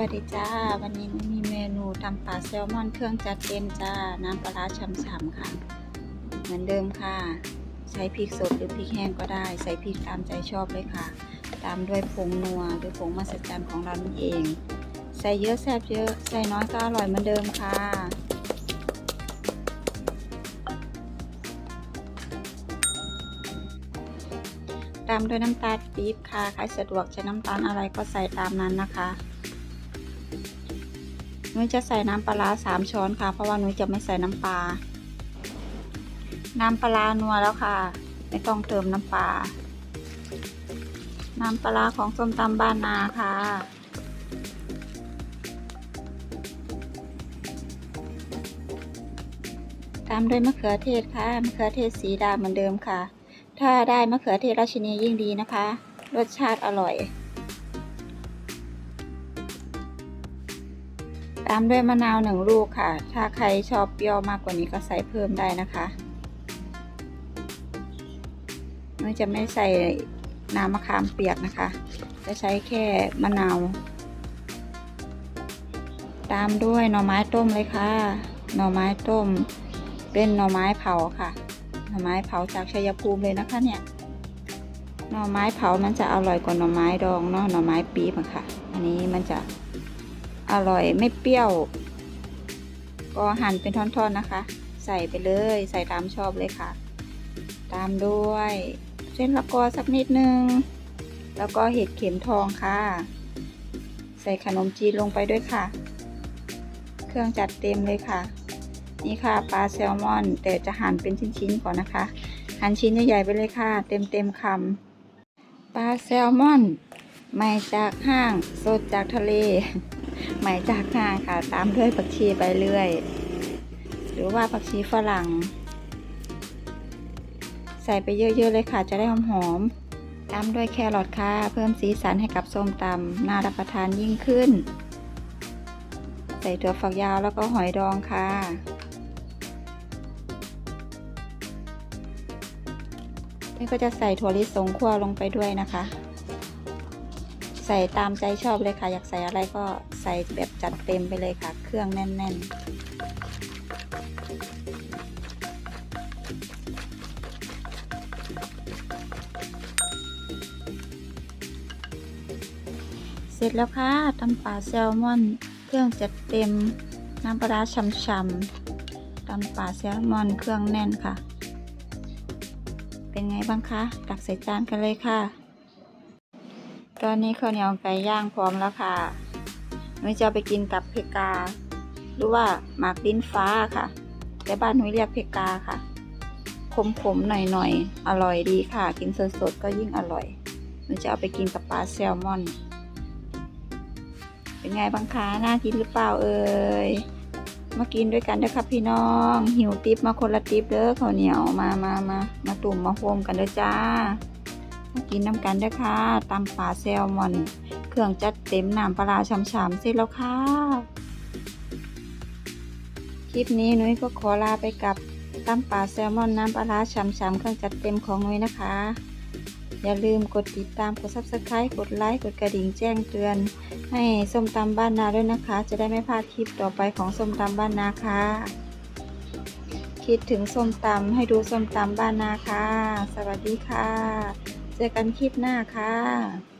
วัสดีจ้า วันนี้มีเมนูตำปลาแซลมอนเครื่องจัดเต็มจ้า น้ำปลาร้าช่ำๆค่ะ เหมือนเดิมค่ะ ใช้พริกสดหรือพริกแห้งก็ได้ ใส่พริกตามใจชอบเลยค่ะ ตามด้วยผงนัวหรือผงมาสจันของเรานั่นเอง ใส่เยอะแซ่บเยอะ ใส่น้อยก็อร่อยเหมือนเดิมค่ะ ตามด้วยน้ำตาลปี๊บค่ะ ใครสะดวกใช้น้ำตาลอะไรก็ใส่ตามนั้นนะคะ นุ้ยจะใส่น้ำปลาสามช้อนค่ะ เพราะว่านุ้ยจะไม่ใส่น้ำปลา น้ำปลานัวแล้วค่ะ ไม่ต้องเติมน้ำปลา น้ำปลาร้าของส้มตำบ้านนาค่ะตามด้วยมะเขือเทศค่ะ มะเขือเทศสีดำเหมือนเดิมค่ะ ถ้าได้มะเขือเทศราชินียิ่งดีนะคะ รสชาติอร่อย ตามด้วยมะนาวหนึ่งลูกค่ะ ถ้าใครชอบเปรี้ยวมากกว่านี้ก็ใส่เพิ่มได้นะคะนุ้ยจะไม่ใส่น้ำมะขามเปียกนะคะ จะใช้แค่มะนาว ตามด้วยหน่อไม้ต้มเลยค่ะ หน่อไม้ต้ม เป็นหน่อไม้เผาค่ะ หน่อไม้เผาจากชัยภูมิเลยนะคะเนี่ย หน่อไม้เผามันจะอร่อยกว่าหน่อไม้ดองเนาะ หน่อไม้ปี๊บอะค่ะ อันนี้มันจะ อร่อยไม่เปรี้ยว ก็หั่นเป็นท่อนๆนะคะ ใส่ไปเลยใส่ตามชอบเลยค่ะ ตามด้วยเส้นละกอสักนิดนึง แล้วก็เห็ดเข็มทองค่ะ ใส่ขนมจีนลงไปด้วยค่ะ เครื่องจัดเต็มเลยค่ะ นี่ค่ะปลาแซลมอน แต่จะหั่นเป็นชิ้นๆก่อนนะคะ หั่นชิ้นใหญ่ๆไปเลยค่ะ เต็มๆคำปลาแซลมอนใหม่จากห้างสดจากทะเล ใหมจากห้างค่ะ ตามด้วยผักชีไปเรื่อย หรือว่าผักชีฝรั่ง ใส่ไปเยอะๆเลยค่ะ จะได้หอมๆตามด้วยแครอทค่ะ เพิ่มสีสันให้กับส้มตำน่ารับประทานยิ่งขึ้น ใส่ถั่วฝักยาวแล้วก็หอยดองค่ะนี่ก็จะใส่ถั่วลิสงคั่วลงไปด้วยนะคะ ใส่ตามใจชอบเลยค่ะ อยากใส่อะไรก็ใส่แบบจัดเต็มไปเลยค่ะ เครื่องแน่น ๆ เสร็จแล้วค่ะตำป่าแซลมอน เครื่องจัดเต็ม น้ำปลาช่ำๆตำป่าแซลมอนเครื่องแน่นค่ะ เป็นไงบ้างคะ ตักใส่จานกันเลยค่ะ ตอนนี้ข้าวเหนียวไก่ย่างพร้อมแล้วค่ะนุ้ยจะไปกินกับเพกา หรือว่าหมากลิ้นฟ้าค่ะ แต่บ้านนุ้ยเรียกเพกาค่ะ ขมๆหน่อยๆ อร่อยดีค่ะ กินสดๆก็ยิ่งอร่อยนุ้ยจะเอาไปกินกับปลาแซลมอน เป็นไงบ้างคะ น่ากินหรือเปล่าเอ่ย มากินด้วยกันเด้อครับพี่น้อง หิวติปมาคนละติปเด้อข้าวเหนียว มามามามาตุ่มมาโฮมกันเด้อจ้า กินน้ำกันด้อค่ะตำปลาแซลมอน เครื่องจัดเต็มน้ำปลาร้าช่ำๆเสร็จแล้วค่ะ คลิปนี้นุ้ยก็ขอลาไปกับตำปลาแซลมอนน้ำปลาร้าช่ำๆเครื่องจัดเต็มของนุ้ยนะคะ อย่าลืมกดติดตามกด subscribe กดไลค์กดกระดิ่งแจ้งเตือน ให้ส้มตำบ้านนาด้วยนะคะ จะได้ไม่พลาดคลิปต่อไปของส้มตำบ้านนาค่ะคิดถึงส้มตำให้ดูส้มตำบ้านนาค่ะ สวัสดีค่ะ เจอกันคลิปหน้าค่ะ